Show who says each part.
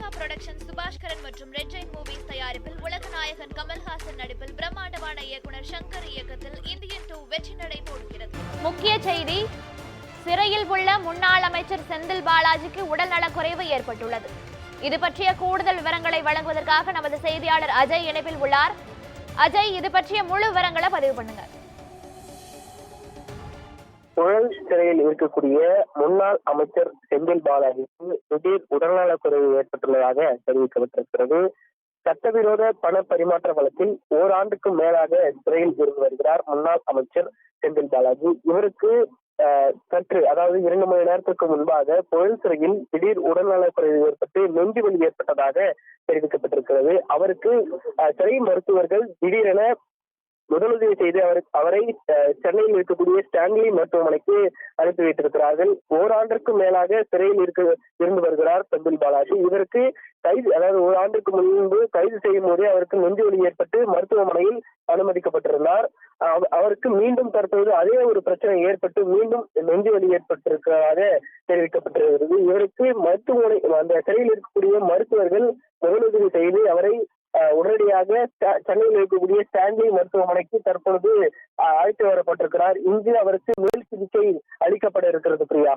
Speaker 1: Lyca production Subaskaran மற்றும் red Jain movies தயாரிப்பில் உலகநாயகன் கமல்ஹாசன் நடிப்பில் பிரம்மாண்டமான இயக்குனர் சங்கர் இயக்கத்தில் இந்தியன் டூ வெற்றி நடை போடுகிறது.
Speaker 2: முக்கிய செய்தி சிறையில் உள்ள முன்னாள் அமைச்சர் செந்தில் பாலாஜிக்கு உடல் நலக்குறைவு ஏற்பட்டுள்ளது. இது பற்றிய கூடுதல் விவரங்களை வழங்குவதற்காக நமது செய்தியாளர் அஜய் இணைப்பில் உள்ளார். அஜய் இது பற்றிய முழு விவரங்களை பதிவு பண்ணுங்க.
Speaker 3: புழல் சிறையில் இருக்கக்கூடிய முன்னாள் அமைச்சர் செந்தில் பாலாஜிக்கு திடீர் உடல்நலக் குறைவு ஏற்பட்டுள்ளதாக தெரிவிக்கப்பட்டிருக்கிறது. சட்டவிரோத பண பரிமாற்ற வழக்கில் ஓராண்டுக்கும் மேலாக சிறையில் இருந்து வருகிறார் முன்னாள் அமைச்சர் செந்தில் பாலாஜி. இவருக்கு சற்று அதாவது இரண்டு மணி நேரத்திற்கு முன்பாக புழல் சிறையில் திடீர் உடல்நலக் குறைவு ஏற்பட்டு நெஞ்சு வலி ஏற்பட்டதாக தெரிவிக்கப்பட்டிருக்கிறது. அவருக்கு சிறை மருத்துவர்கள் திடீரென முதலுதவி செய்து அவர் அவரை சென்னையில் இருக்கக்கூடிய ஸ்டான்லி மருத்துவமனைக்கு அனுப்பி வைத்திருக்கிறார்கள் ஓராண்டிற்கும் மேலாக சிறையில் இருக்க இருந்து வருகிறார் செந்தில் பாலாஜி. இதற்கு கைது அதாவது ஒரு ஆண்டுக்கு முன்பு கைது செய்யும் போதே அவருக்கு நெஞ்சு வலி ஏற்பட்டு மருத்துவமனையில் அனுமதிக்கப்பட்டிருந்தார். அவருக்கு மீண்டும் தற்போது அதே ஒரு பிரச்சனை ஏற்பட்டு மீண்டும் நெஞ்சு வலி ஏற்பட்டிருக்கிறதாக தெரிவிக்கப்பட்டிருக்கிறது. இவருக்கு மருத்துவமனை அந்த சிறையில் இருக்கக்கூடிய மருத்துவர்கள் முதலுதவி செய்து அவரை அஹ், சென்னையில் இருக்கக்கூடிய ஸ்டான்லி மருத்துவமனைக்கு தற்பொழுது அழைத்து வரப்பட்டிருக்கிறார். இங்கு அவருக்கு மேல் சிகிச்சை அளிக்கப்பட இருக்கிறது பிரியா.